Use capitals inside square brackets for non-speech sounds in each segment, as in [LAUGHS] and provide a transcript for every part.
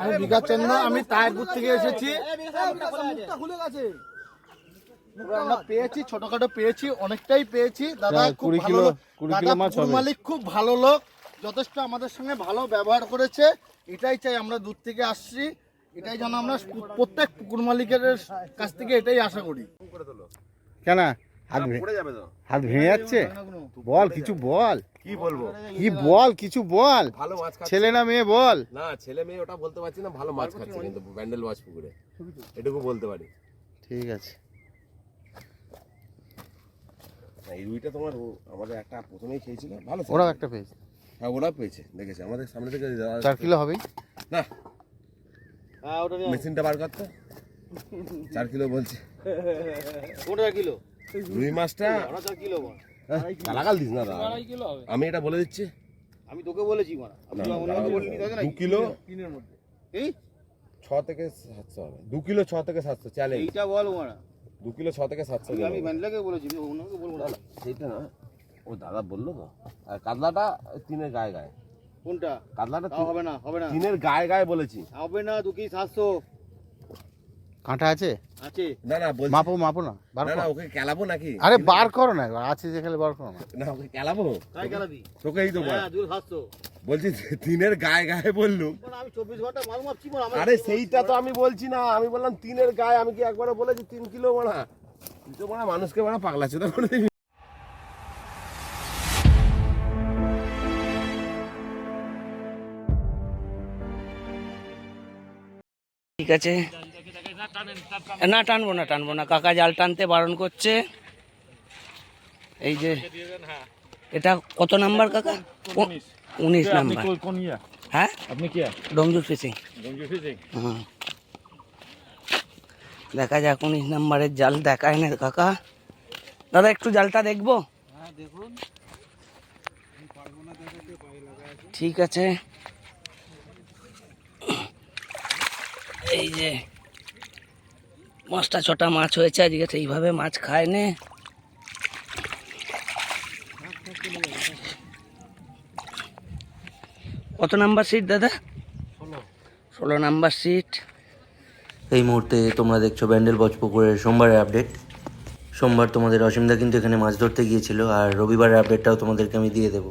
আমি বিকাচন্দ্র আমি তায়ারপুর থেকে এসেছি পেয়েছি ছোটখাটো পেয়েছি অনেকটাই পেয়েছি দাদা হ্যাঁ, খুব কুড়ি ভালো কিলো- কুড়ি দাদা কিলো মাছ মালিক খুব ভালো লোক যথেষ্ট আমাদের সঙ্গে ভালো ব্যবহার করেছে এটাই চাই আমরা দূর থেকে আসছি এটাই যেন আমরা প্রত্যেক পুকুর মালিকের কাছ থেকে এটাই আশা করি কেন হাত হাত ভেঙে যাচ্ছে বল কিছু বল কি বলব? কি বল কিছু বল। ভালো মাছ খাচ্ছে। ছেলে না মেয়ে বল। না ছেলে মেয়ে ওটা বলতে পারছি না ভালো মাছ খাচ্ছে কিন্তু ব্যান্ডেল মাছ পুকুরে। এটুকু বলতে পারি। ঠিক আছে। এই রুইটা তোমার আমাদের একটা প্রথমেই খেয়েছিল। ভালো। ওরাও একটা পেয়েছে। হ্যাঁ ওরা পেয়েছে দেখেছে। আমাদের সামনে থেকে চার কিলো হবেই? না। মেশিনটা বার করতে চার কিলো বলছে। কিলো? রুই মাছটা চার কিলো গালাগাল দিস না দাদা। আমি এটা বলে দিচ্ছি। আমি তোকে বলেছি দাদা, দু কিলো তিনের মধ্যে। এই? ছ থেকে সাতশো হবে। দু কিলো ছ থেকে সাতশো চ্যালেঞ্জ এইটা বল মারা। দু কিলো ছ থেকে সাতশো আমি ম্যান্ডলাকে বলেছি অন্যকে বলব না। সেইটা না। ও দাদা বলল তো। আর কাতলাটা তিনের গায়ে গায়ে। কোনটা? কাতলাটা হবে না হবে না। তিনের গায়ে গায়ে বলেছি। হবে না দু কি সাতশো। কাঁটা আছে? আছে। না না বলছি মাপো মাপো না বার না না ওকে খেলাবো নাকি? আরে বার করো না এবার আছে যেখানে বার করো না। না ওকে খেলাবো তাই গেলাবি তোকেই তো বল হ্যাঁ দু সাতশো। বলছি তিনের গায়ে গায়ে বললুম। মানে আমি চব্বিশ ঘণ্টা মাল মাপছি আমার আরে সেইটা তো আমি বলছি না আমি বললাম তিনের গায়ে আমি কি একবারে বলেছি তিন কিলো মানা তুই তো মানা মানুষকে মানা পাগলা চোদা করে দিবি। ঠিক আছে। না টানবো না টানবো না। কাকা জাল টানতে বারণ করছে। এই যে এটা কত নাম্বার কাকা? উনিশ। নাম্বার। হ্যাঁ? আপনি কি? ডমজুর ফিশিং। হুম। দেখা যাক উনিশ নাম্বারের জাল দেখায় না কাকা। দাদা একটু জালটা দেখব? ঠিক আছে। এই যে পাঁচটা ছটা মাছ হয়েছে আজকে তো এইভাবে মাছ খায় নে কত নাম্বার সিট দাদা? ষোলো। নাম্বার সিট এই মুহূর্তে তোমরা দেখছ ব্যান্ডেল বজপুকুরের সোমবারের আপডেট সোমবার তোমাদের অসীমদা কিন্তু এখানে মাছ ধরতে গিয়েছিল আর রবিবারের আপডেটটাও তোমাদেরকে আমি দিয়ে দেবো।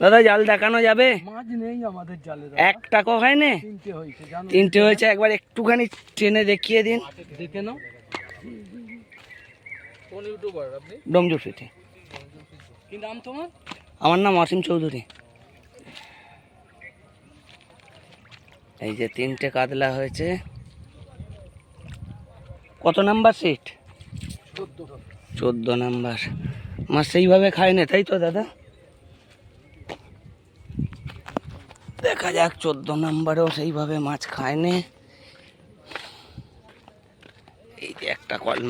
দাদা জাল দেখানো যাবে? মাছ নেই আমাদের জালে এক টাকা হয় না তিনটে হয়েছে তিনটে হয়েছে একবার একটুখানি ট্রেনে দেখিয়ে দিন। দেখে নাও। কোন ইউটিউবার আপনি? ডমজুর ফিটে কি নাম তোমার? আমার নাম অসীম চৌধুরী। এই যে তিনটে কাতলা হয়েছে। কত নাম্বার সিট? চোদ্দ নাম্বার। মাছ সেইভাবে খায় না তাই তো দাদা? দেখা যাক চোদ্দ নাম্বারেও সেইভাবে মাছ খায় না এই যে একটা কল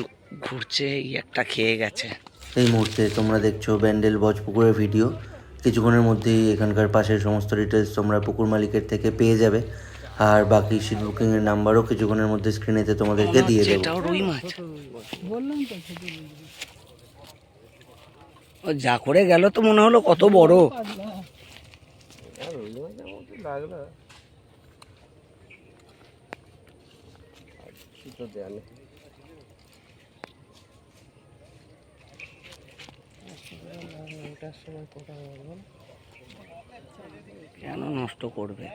ঘুরছে এই একটা খেয়ে গেছে। এই মুহূর্তে তোমরা দেখছ ব্যান্ডেল বজপুকুরের ভিডিও। কিছুক্ষণের মধ্যেই এখানকার পাশের সমস্ত ডিটেলস তোমরা পুকুর মালিকের থেকে পেয়ে যাবে। আর বাকি সিট বুকিংয়ের নাম্বারও কিছুক্ষণের মধ্যে স্ক্রিনেতে তোমাদেরকে দিয়ে দেবো। এটাও রুই মাছ। বললাম ও যা করে গেল তো মনে হলো কত বড়। কেন নষ্ট করবে?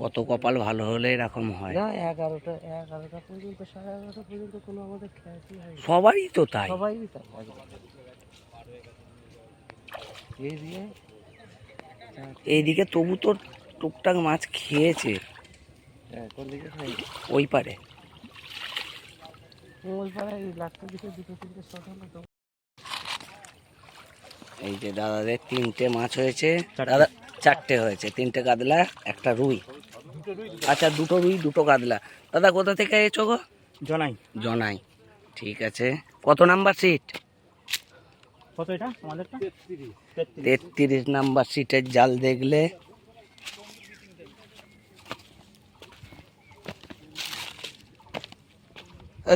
কত কপাল ভালো হলে এরকম হয়। না এগারোটা এগারোটা পর্যন্ত সাড়ে এগারোটা পর্যন্ত কোনো আমাদের খ্যাতি হয় সবারই তো তাই। সবাই তাই। এইদিকে তবু তোর টুকটাক মাছ খেয়েছে। কোন দিকে খাই ওই পারে। এই যে দাদাদের তিনটে মাছ হয়েছে। দাদা চারটে হয়েছে তিনটে কাতলা একটা রুই। আচ্ছা দুটো রুই দুটো কাতলা দাদা কোথা থেকে এসো গো? জনাই। জনাই। ঠিক আছে। কত নাম্বার সিট কত এটা আমাদেরটা? তেত্রিশ নাম্বার সিটের জাল দেখলে।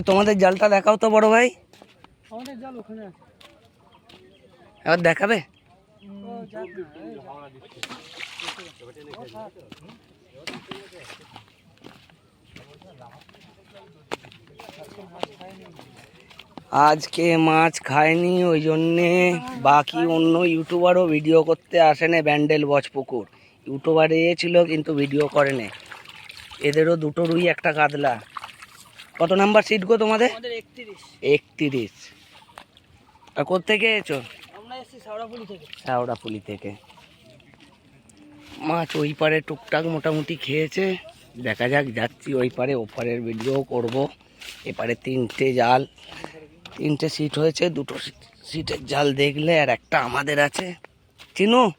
তোমাদের জালটা দেখাও তো বড় ভাই। আমাদের জাল ওখানে আছে। এবার দেখাবে। আজকে মাছ খায়নি ওই জন্যে বাকি অন্য ইউটিউবারও ভিডিও করতে আসেনে ব্যান্ডেল বজ পুকুর। ইউটিউবারে ছিল কিন্তু ভিডিও করেনি। এদেরও দুটো রুই একটা কাতলা। কত নাম্বার সিট গো তোমাদের? একত্রিশ। আর কোথেকে এসো সাউরাপুলি থেকে। থেকে। মাছ ওই পারে টুকটাক মোটামুটি খেয়েছে। দেখা যাক যাচ্ছি ওই পারে ওপারের ভিডিও করব। এপারে তিনটে জাল। তিনটে সিট হয়েছে, দুটো সিট- সিটের জাল দেখলে আর একটা আমাদের আছে। চিনু?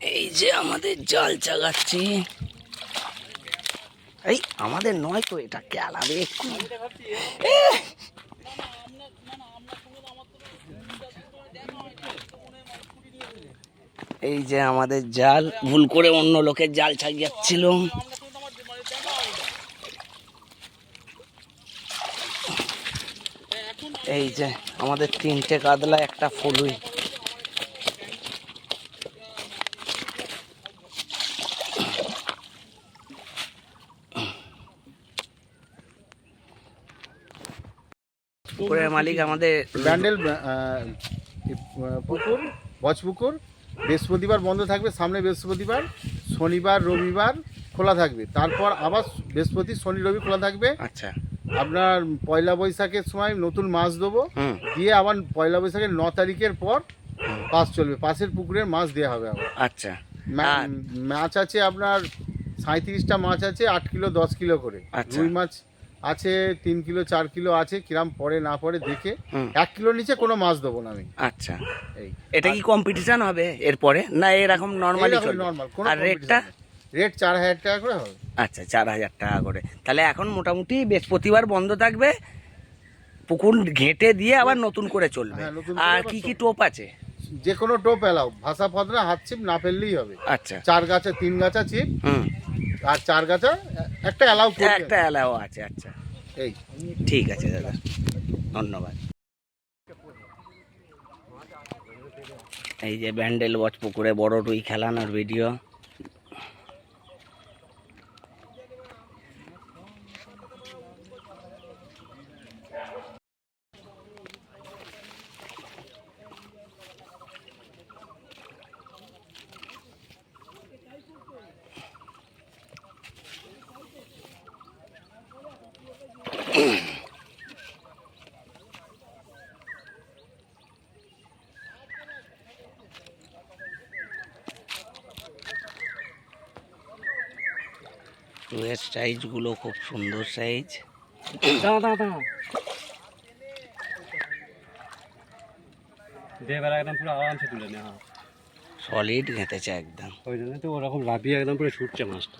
এই যে আমাদের জাল চাগাচ্ছি। এই, আমাদের নয় তো, এটা কেলাবে একটু এই যে আমাদের জাল। ভুল করে অন্য লোকের জাল ছাগিয়াচ্ছিল এই যে আমাদের তিনটে কাতলা একটা ফলুই। মালিক আমাদের ব্যান্ডেল পুকুর বজপুকুর বৃহস্পতিবার বন্ধ থাকবে সামনে বৃহস্পতিবার শনিবার রবিবার খোলা থাকবে। তারপর আবার বৃহস্পতি শনি রবি খোলা থাকবে। আচ্ছা। আপনার পয়লা বৈশাখের সময় নতুন মাছ দেবো। দিয়ে আবার পয়লা বৈশাখের ন তারিখের পর পাস চলবে। পাশের পুকুরের মাছ দেওয়া হবে আবার। আচ্ছা। মাছ আছে আপনার সাঁত্রিশটা মাছ আছে আট কিলো দশ কিলো করে। আচ্ছা। রুই মাছ আছে তিন কিলো চার কিলো আছে কিরাম পরে না পরে দেখে এক কিলো নিচে কোনো মাছ দেবো না আমি। আচ্ছা। এই। এটা কি কম্পিটিশন হবে এরপরে? না এরকম নর্মালি নর্মাল আর রেটটা রেট চার হাজার টাকা করে হবে। আচ্ছা চার হাজার টাকা করে। তাহলে এখন মোটামুটি বৃহস্পতিবার বন্ধ থাকবে পুকুর ঘেঁটে দিয়ে আবার নতুন করে চলবে। হ্যাঁ, আর কি কি টোপ আছে? যে কোনো টোপ এলাও। ভাষা ফাদরা হাত ছিপ না ফেললেই হবে। আচ্ছা। চার গাছা তিন গাছা ছিপ। আর চার গাছা একটা এলাও একটা এলাও আছে আচ্ছা। এই। ঠিক আছে দাদা। ধন্যবাদ। এই যে ব্যান্ডেল ওয়াচ পুকুরে বড় রুই খেলানোর ভিডিও রুইয়ের সাইজগুলো খুব সুন্দর সাইজ নেওয়া সলিড ঘেঁটেছে একদম। ওই জন্য তো ওরকম লাফিয়ে একদম পুরো ছুটছে মাছটা।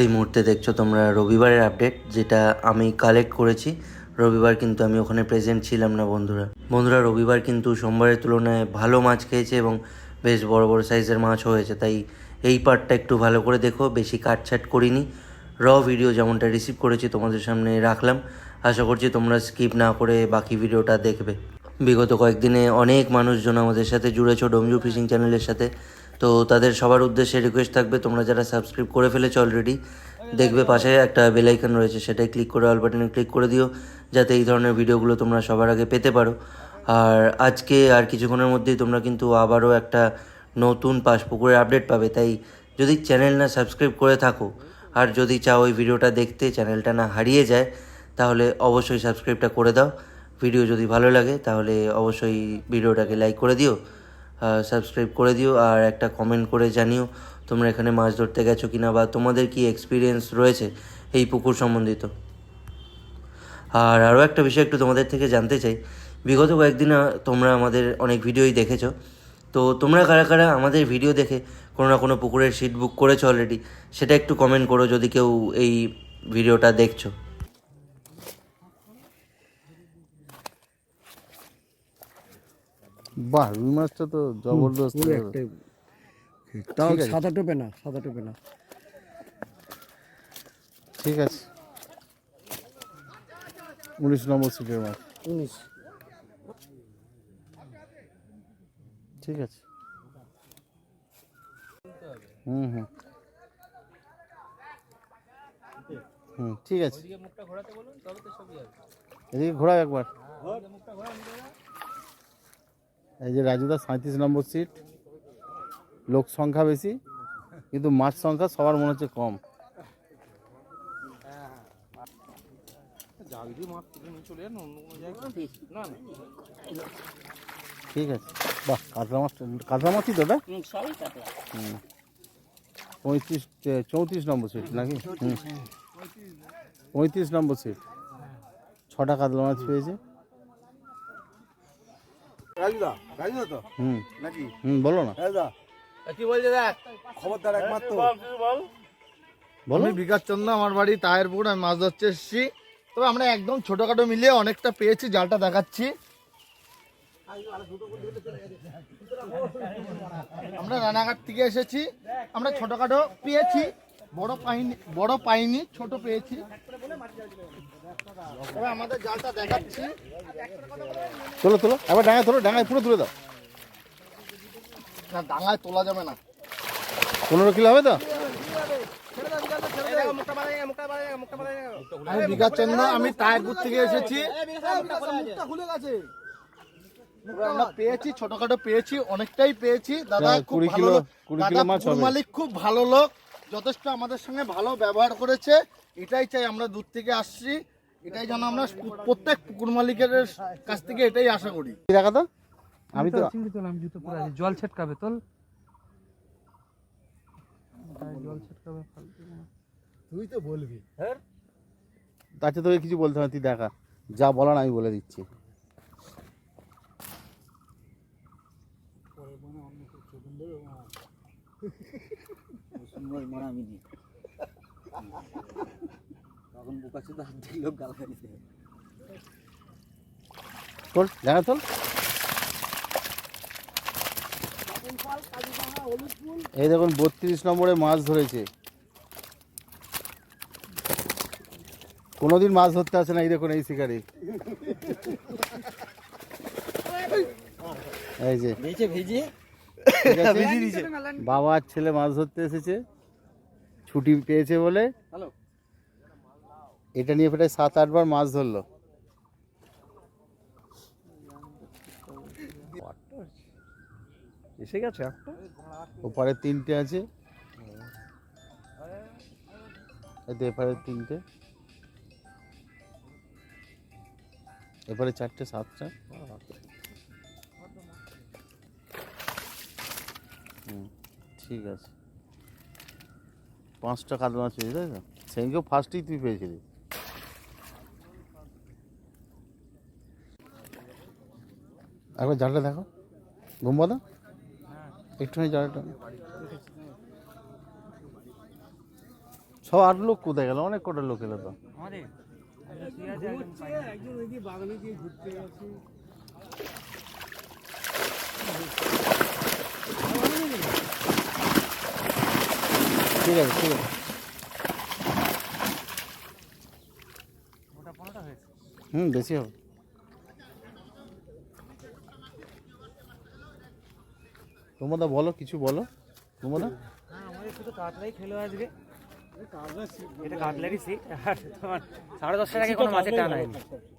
এই মুহূর্তে দেখছ তোমরা রবিবারের আপডেট যেটা আমি কালেক্ট করেছি। রবিবার কিন্তু আমি ওখানে প্রেজেন্ট ছিলাম না বন্ধুরা। বন্ধুরা রবিবার কিন্তু সোমবারের তুলনায় ভালো মাছ খেয়েছে এবং বেশ বড় বড় সাইজের মাছ হয়েছে, তাই এই পার্টটা একটু ভালো করে দেখো, বেশি কাটছাট করিনি। র ভিডিও যেমনটা রিসিভ করেছি তোমাদের সামনে রাখলাম। আশা করছি তোমরা স্কিপ না করে বাকি ভিডিওটা দেখবে। বিগত কয়েকদিনে অনেক মানুষজন আমাদের সাথে জুড়েছো ডোমজু ফিশিং চ্যানেলের সাথে। তো তাদের সবার উদ্দেশ্যে রিকোয়েস্ট থাকবে, তোমরা যারা সাবস্ক্রাইব করে ফেলেছো অলরেডি দেখবে পাশে একটা বেল আইকন রয়েছে সেটাই ক্লিক করে অল বাটনে ক্লিক করে দিও, যাতে এই ধরনের ভিডিওগুলো তোমরা সবার আগে পেতে পারো। আর আজকে আর কিছুক্ষণের মধ্যেই তোমরা কিন্তু আবারও একটা নতুন পাশ পুকুরের আপডেট পাবে। তাই যদি চ্যানেল না সাবস্ক্রাইব করে থাকো, আর যদি চাও ওই ভিডিওটা দেখতে চ্যানেলটা না হারিয়ে যায়, তাহলে অবশ্যই সাবস্ক্রাইবটা করে দাও। ভিডিও যদি ভালো লাগে, তাহলে অবশ্যই ভিডিওটাকে লাইক করে দিও সাবস্ক্রাইব করে দিও, আর একটা কমেন্ট করে জানিও, তোমরা এখানে মাছ ধরতে গেছো কিনা, বা তোমাদের কি এক্সপিরিয়েন্স রয়েছে এই পুকুর সম্বন্ধিত। আর আরও একটা বিষয় একটু তোমাদের থেকে জানতে চাই বিগত কয়েকদিন তোমরা আমাদের অনেক ভিডিওই দেখেছ। তো তোমরা কারা কারা আমাদের ভিডিও দেখে কোনো না কোনো পুকুরের সিট বুক করেছ অলরেডি সেটা একটু কমেন্ট করো যদি কেউ এই ভিডিওটা দেখছ। বাহ রুই মাছটা তো জবরদস্ত তাও ঠিক আছে। সাদা টোপে না সাদা টোপে না। ঠিক আছে। উনিশ নম্বর সিটের মাছ। উনিশ। ঠিক আছে। হুম হুম। হুম ঠিক আছে। এদিকে ঘোরা একবার। এই যে রাজুদা সাঁত্রিশ নম্বর সিট লোক সংখ্যা বেশি কিন্তু মাছ সংখ্যা সবার মনে হচ্ছে কম। ঠিক আছে। বাহ কাতলা মাছ কাতলা মাছই তো ওটা হুম। পঁয়ত্রিশ চৌত্রিশ নম্বর সিট নাকি? হুম। পঁয়ত্রিশ নম্বর সিট ছটা কাতলা মাছ পেয়েছে হুম। হুম বলো না। কি বলছে দেখ? খবরদার একমাত্র। বলো আমি বিকাশ চন্দ্র আমার বাড়ি তাহেরপুর আমি মাছ ধরতে এসেছি। তবে আমরা একদম ছোটোখাটো মিলিয়ে অনেকটা পেয়েছি জালটা দেখাচ্ছি। আমরা রানাঘাট থেকে এসেছি। আমরা ছোটোখাটো পেয়েছি। বড় পাইনি বড় পাইনি ছোট পেয়েছি। তবে আমাদের জালটা দেখাচ্ছি। তোলো তোলো। একবার ডাঙায় তোলো ডাঙায় পুরো তুলে দাও। না ডাঙায় তোলা যাবে না। পনেরো কিলো হবে তো? আমি বিকাশ চন্দ্র আমি তাহেরপুর থেকে এসেছি। আমরা পেয়েছি ছোটখাটো পেয়েছি অনেকটাই পেয়েছি। দাদা খুব কুড়ি ভালো কিলো কুড়ি দাদা কিলো মাছ মালিক খুব ভালো লোক যথেষ্ট আমাদের সঙ্গে ভালো ব্যবহার করেছে। এটাই চাই আমরা দূর থেকে আসছি। এটাই যেন আমরা প্রত্যেক পুকুর মালিকের কাছ থেকে এটাই আশা করি। দেখা তো? আমি তো চিংড়ি তোলাম জুতো পরে আছে। জল ছেটকাবে তোল। জল ছেটকাবে ফালতু না। তাতে তোকে কিছু বলতে হবে তুই দেখা। যা বলার আমি বলে দিচ্ছি। তোল দেখা তোল। এই দেখুন বত্রিশ নম্বরে মাছ ধরেছে। কোনোদিন মাছ ধরতে আসে না এই দেখুন এই শিকারি। এই যে। ঠিক আছে? বাবা আর ছেলে মাছ ধরতে এসেছে। ছুটি পেয়েছে বলে। এটা নিয়ে প্রায় সাত আটবার মাছ ধরলো। এসে গেছে ওপারে তিনটে আছে। এই এপারে তিনটে। এপারে চারটে সাতটা। হুম ঠিক আছে। পাঁচটা কাতলা মাছ পেয়েছি তাই তো? সেদিনকেও ফার্স্টেই তুই পেয়েছিলি। একবার জালটা দেখো। ঘুমবাদা একটুখানি জালটা। সব আট লোক কোথায় গেল? অনেক কটা লোক এলো তো। ঠিক আছে ঠিক আছে। হুম বেশি হবে। তোমরা বলো কিছু বলো। তোমরা আমাদের শুধু কাতলাই খেলো আজকে। এটা কাতলারই সিট আর তোমার সাড়ে দশটার আগে কোনো মাছের টান হয়নি।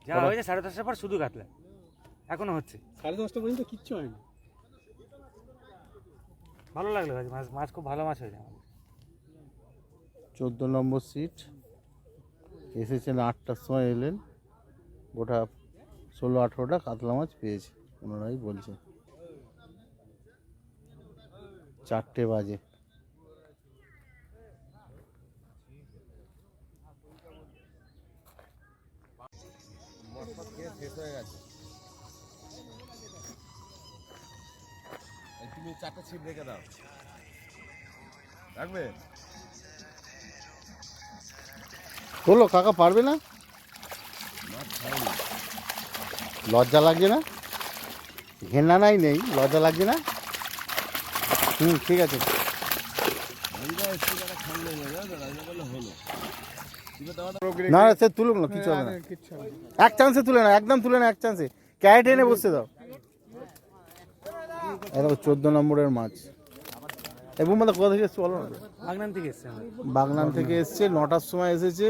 যা হয়েছে সাড়ে দশটার পর শুধু কাতলা। এখনও হচ্ছে। সাড়ে দশটা পর্যন্ত কিচ্ছু হয়নি। ভালো লাগল ভাই মাছ মাছ খুব ভালো মাছ হয়েছে আমাদের। চোদ্দ নম্বর সিট এসেছেন আটটার সময় এলেন, গোটা ষোলো আঠেরোটা কাতলা মাছ পেয়েছে, ওনারাই বলছে চারটে বাজে। রেখে দাও। রাখবে? কাকা পারবে না? লজ্জা লাগছে না? ঘেন্নানাই নেই লজ্জা লাগছে না? হুম ঠিক আছে। না না, সে তুলুক না কিছু হবে না। এক চান্সে তুলে না একদম তুলে না এক চান্সে ক্যারেট এনে বসতে দাও। দেখো চোদ্দ নম্বরের মাছ। এই বুম্বাদা কোথা থেকে এসছে বলো না? বাগনান থেকে এসছে বাগনান থেকে এসছে নটার সময় এসেছে।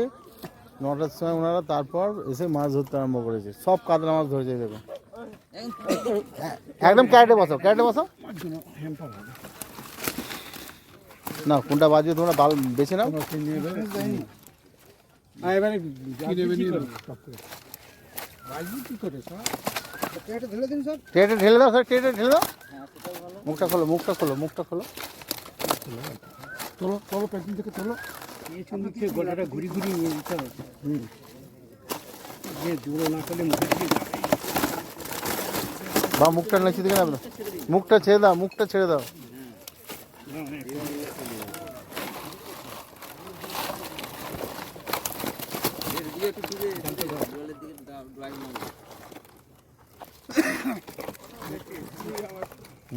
নটার সময় ওনারা তারপর এসে মাছ ধরতে আরম্ভ করেছে। সব কাতলা মাছ ধরেছে এই দেখো। একদম ক্যারেটে বসো ক্যারেটে বসো না কোনটা বাজবে তোমরা বাল বেছে নাও। টেটে ঢেলে দাও স্যার টেটে ঢেলে দাও। মুখটা খোলো মুখটা খোলো মুখটা খোলো। গোটাটা ঘুরি ঘুরি নিয়ে দিতে হবে। যে না করলে মুখে বা মুখটা নাচি দিকে না মুখটা ছেড়ে দাও মুখটা ছেড়ে দাও।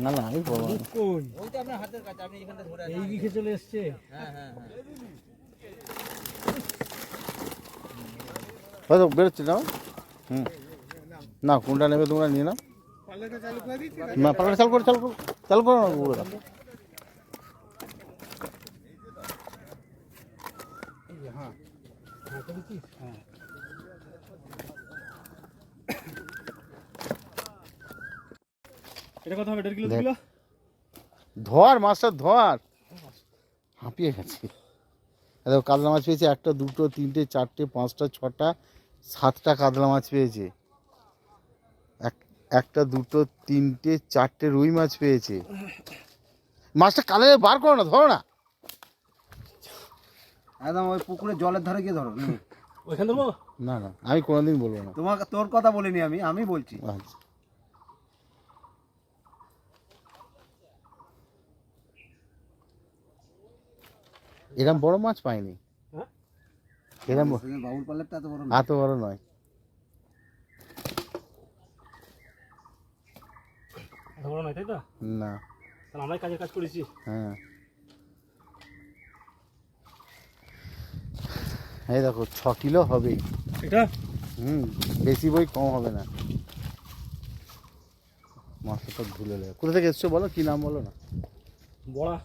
না না আমি বলব না। এই দিকে চলে এসছে। হয়তো বেরোচ্ছে না? হুম। না কোনটা নেবে তোমরা নিয়ে নাও। না পাল্লাটা চালু করো চালু করো চালু করো না পুরো এটা কথা হবে? দেড় কিলো দেখ। ধোয়ার মাছটা ধোয়ার হাঁপিয়ে গেছে। এই দেখো কাতলা মাছ পেয়েছে একটা দুটো তিনটে চারটে পাঁচটা ছটা সাতটা কাতলা মাছ পেয়েছে। এক একটা দুটো তিনটে চারটে রুই মাছ পেয়েছে। মাছটা কালে বার করো না ধরো না। একদম ওই পুকুরে জলের ধারে গিয়ে ধরো। ওইখান না না আমি কোনোদিন বলব না। তোমাকে তোর কথা বলিনি আমি আমি বলছি। আচ্ছা। এরম বড় মাছ পাইনি। হ্যাঁ? এরম এত বড়। এত বড় নয়। এত বড় নয় তাই তো? না। তাহলে আমরাই কাজের কাজ করেছি। হ্যাঁ। এই দেখো ছ কিলো হবেই এটা? হুম বেশি বই কম হবে না। মাছটা তো ধুলে দেয় কোথা থেকে এসছো বলো? কি নাম বলো না? বড়া।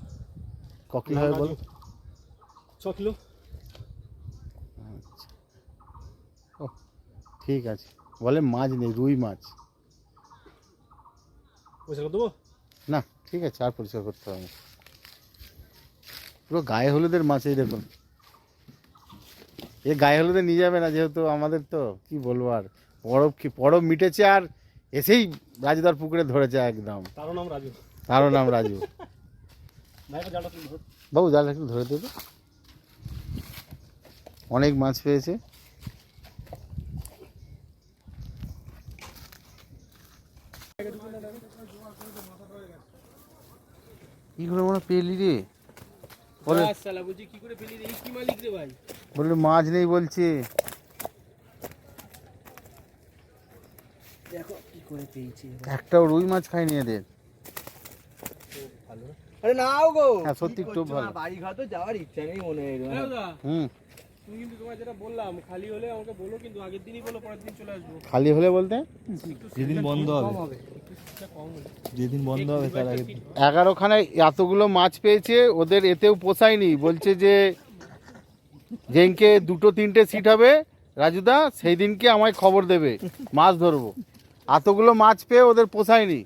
ককি হয় বলো। ছ কিলো। ও ঠিক আছে। বলে মাছ নেই রুই মাছ। পয়সা করে দেবো? না ঠিক আছে আর পরিষ্কার করতে হবে। পুরো গায়ে হলুদের মাছ এই দেখুন। এ গায়ে হলুদে নিয়ে যাবে না যেহেতু আমাদের তো কি বলব আর পরব কি পরব মিটেছে আর এসেই রাজুদার পুকুরে ধরেছে একদম। তারও নাম রাজু। তারও নাম রাজু। [LAUGHS] জালটা বাবু জাল একটু ধরে দেবে। অনেক মাছ পেয়েছে। কি করে মনে পেলি রে। বলে কি করে পেলি রে? কি মালিক রে ভাই? বলল মাছ নেই বলছে। দেখো কি করে পেয়েছি একটাও রুই মাছ খায়নি এদের। আরে নাও গো। হ্যাঁ সত্যি খুব ভালো। বাড়ি ঘর তো যাওয়ার ইচ্ছা নেই মনে হয় হুম। তুমি কিন্তু তোমার যেটা বললাম খালি হলে আমাকে বলো কিন্তু আগের দিনই বলো পরের দিন চলে আসব। খালি হলে বলতে? যেদিন বন্ধ হবে। যেদিন বন্ধ হবে তার আগে এগারোখানে এতগুলো মাছ পেয়েছে ওদের এতেও পোষায়নি বলছে যে যেদিনকে দুটো তিনটে সিট হবে রাজুদা সেই দিনকে আমায় খবর দেবে মাছ ধরবো। এতগুলো মাছ পেয়ে ওদের পোষায়নি।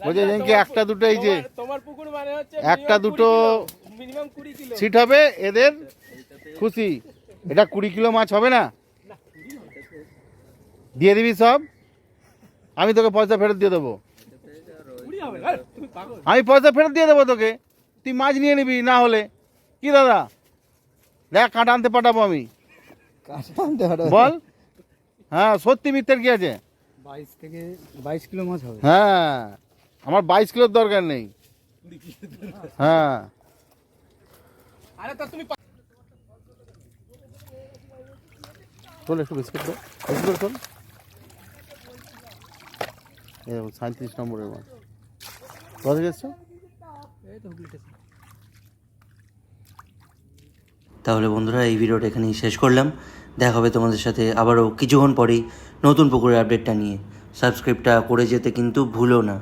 বলছে যেদিনকে একটা দুটো এই যে তোমার পুকুর মানে হচ্ছে একটা দুটো সিট হবে এদের খুশি। এটা কুড়ি কিলো মাছ হবে না? দিয়ে দিবি সব? আমি তোকে পয়সা ফেরত দিয়ে দেবো। কুড়ি হবে তুমি পাগল আমি পয়সা ফেরত দিয়ে দেবো তোকে। তুই মাছ নিয়ে নিবি না হলে। কি দাদা? দেখ কাঁটা আনতে পাঠাবো আমি। বল। হ্যাঁ সত্যি মিথ্যের কি আছে? বাইশ থেকে বাইশ কিলো মাছ হবে। হ্যাঁ আমার বাইশ কিলোর দরকার নেই। হ্যাঁ। আরে তা তুমি চল একটু বিস্কুট দো বিস্কুট চল। এরকম সাঁত্রিশ নম্বরের মাছ কোথা থেকে এসছো? তাহলে বন্ধুরা এই ভিডিওটা এখানেই শেষ করলাম। দেখা হবে তোমাদের সাথে আবারও কিছুক্ষণ পরেই নতুন পুকুরের আপডেটটা নিয়ে। সাবস্ক্রাইবটা করে যেতে কিন্তু ভুলো না।